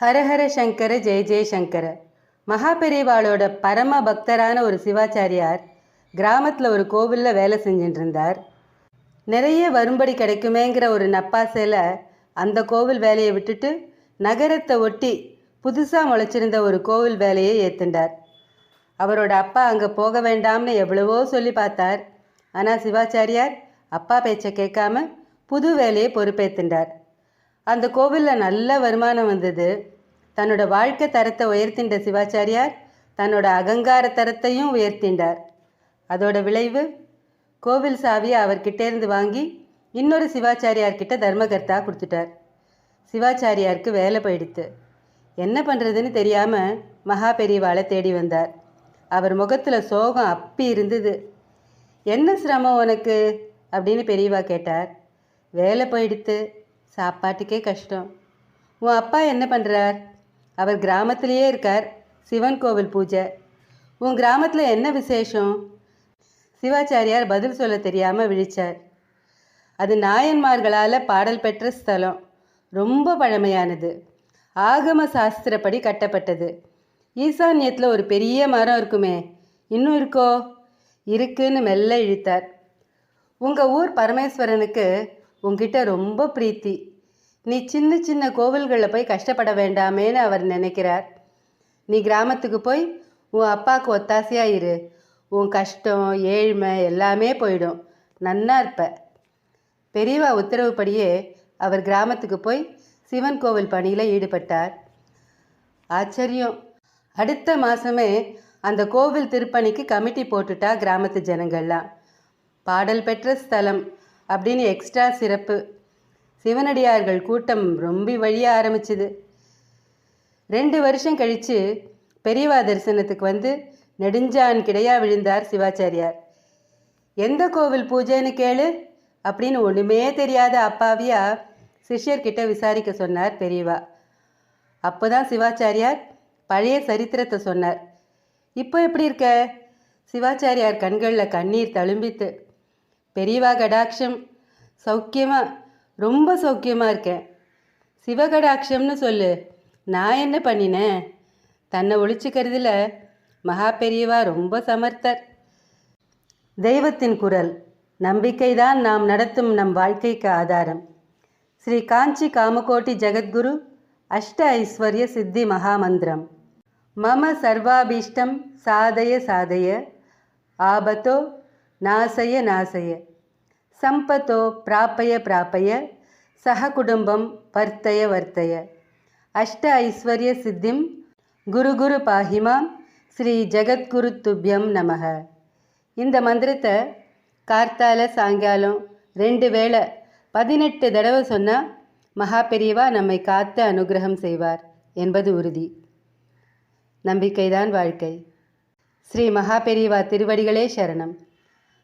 ஹரஹர சங்கர ஜெய ஜெயசங்கர மகாபெரிவாளோட பரம பக்தரான ஒரு சிவாச்சாரியார் கிராமத்தில் ஒரு கோவிலில் வேலை செஞ்சுட்டு இருந்தார் நிறைய வரும்படி கிடைக்குமேங்கிற ஒரு நப்பாசையில் அந்த கோவில் வேலையை விட்டுட்டு நகரத்தை ஒட்டி புதுசாக முளைச்சிருந்த ஒரு கோவில் வேலையை ஏற்றுண்டார் அவரோட அப்பா அங்கே போக வேண்டாம்னு எவ்வளவோ சொல்லி பார்த்தார். ஆனால் சிவாச்சாரியார் அப்பா பேச்சை கேட்காம புது வேலையை பொறுப்பேற்றுண்டார் அந்த கோவிலில் நல்ல வருமானம் வந்தது. தன்னோட வாழ்க்கை தரத்தை உயர்த்தின்ற சிவாச்சாரியார் தன்னோட அகங்கார தரத்தையும் உயர்த்திண்டார் அதோட விளைவு கோவில் சாவியை அவர்கிட்டேருந்து வாங்கி இன்னொரு சிவாச்சாரியார்கிட்ட தர்மகர்த்தா கொடுத்துட்டார். சிவாச்சாரியாருக்கு வேலை போயிடுத்து. என்ன பண்ணுறதுன்னு தெரியாமல் மகா பெரியவாளை தேடி வந்தார். அவர் முகத்தில் சோகம் அப்பி இருந்தது. என்ன சிரமம் உனக்கு? அப்படின்னு பெரியவா கேட்டார். வேலை போயிடுத்து. சாப்பாட்டுக்கே கஷ்டம். உன் அப்பா என்ன பண்ணுறார் அவர் கிராமத்திலேயே இருக்கார். சிவன் கோவில் பூஜை. உன் கிராமத்தில் என்ன விசேஷம்? சிவாச்சாரியார் பதில் சொல்ல தெரியாமல் விழிச்சார். அது நாயன்மார்களால் பாடல் பெற்ற ஸ்தலம். ரொம்ப பழமையானது. ஆகம சாஸ்திரப்படி கட்டப்பட்டது. ஈசான்யத்தில் ஒரு பெரிய மரம் இருக்குமே. இன்னும் இருக்கோ? இருக்குன்னு மெல்ல இழுத்தார். உங்கள் ஊர் பரமேஸ்வரனுக்கு உங்ககிட்ட ரொம்ப பிரீத்தி. நீ சின்ன சின்ன கோவில்களில் போய் கஷ்டப்பட வேண்டாமேன்னு அவர் நினைக்கிறார். நீ கிராமத்துக்கு போய் உன் அப்பாவுக்கு ஒத்தாசையாக இரு. உன் கஷ்டம் ஏழ்மை எல்லாமே போயிடும். நன்னா இருப்ப. பெரியவா உத்தரவுப்படியே அவர் கிராமத்துக்கு போய் சிவன் கோவில் பணியில் ஈடுபட்டார். ஆச்சரியம். அடுத்த மாதமே அந்த கோவில் திருப்பணிக்கு கமிட்டி போட்டுட்டா கிராமத்து ஜனங்கள்லாம். பாடல் பெற்ற ஸ்தலம் அப்படின்னு எக்ஸ்ட்ரா சிறப்பு. சிவனடியார்கள் கூட்டம் ரொம்ப வழிய ஆரம்பிச்சுது. ரெண்டு வருஷம் கழித்து பெரியவா தரிசனத்துக்கு வந்து நெடுஞ்சான் கிடையா விழுந்தார் சிவாச்சாரியார். எந்த கோவில் பூஜைன்னு கேளு அப்படின்னு ஒன்றுமே தெரியாத அப்பாவியா சிஷ்யர்கிட்ட விசாரிக்க சொன்னார் பெரியவா. அப்போதான் சிவாச்சாரியார் பழைய சரித்திரத்தை சொன்னார். இப்போ எப்படி இருக்க? சிவாச்சாரியார் கண்களில் கண்ணீர் தழும்பித்து பெரியவா கடாட்சம் சௌக்கியமாக ரொம்ப சௌக்கியமாக இருக்கேன். சிவகடாட்சம்னு சொல்லு. நான் என்ன பண்ணினேன்? தன்னை ஒழிச்சுக்கிறதுல மகா பெரியவா ரொம்ப சமர்த்தர். தெய்வத்தின் குரல் நம்பிக்கைதான் நாம் நடத்தும் நம் வாழ்க்கைக்கு ஆதாரம். ஸ்ரீ காஞ்சி காமகோட்டி ஜெகத்குரு அஷ்ட ஐஸ்வர்ய சித்தி மகாமந்திரம். மம சர்வாபீஷ்டம் சாதய சாதய ஆபத்தோ நாசய நாசய. சம்பத்தோ பிராப்பய பிராப்பய சக குடும்பம் வர்த்தய வர்த்தய. அஷ்ட ஐஸ்வர்ய சித்திம் குரு குரு பாஹிமாம் ஸ்ரீ ஜெகத்குரு துப்யம் நமக. இந்த மந்திரத்தை கார்த்தால சாயங்காலம் ரெண்டு வேளை பதினெட்டு தடவை சொன்னால் மகா பெரியவா நம்மை காத்து அனுகிரகம் செய்வார் என்பது உறுதி. நம்பிக்கைதான் வாழ்க்கை. ஸ்ரீ மகா பெரியவா திருவடிகளே சரணம்.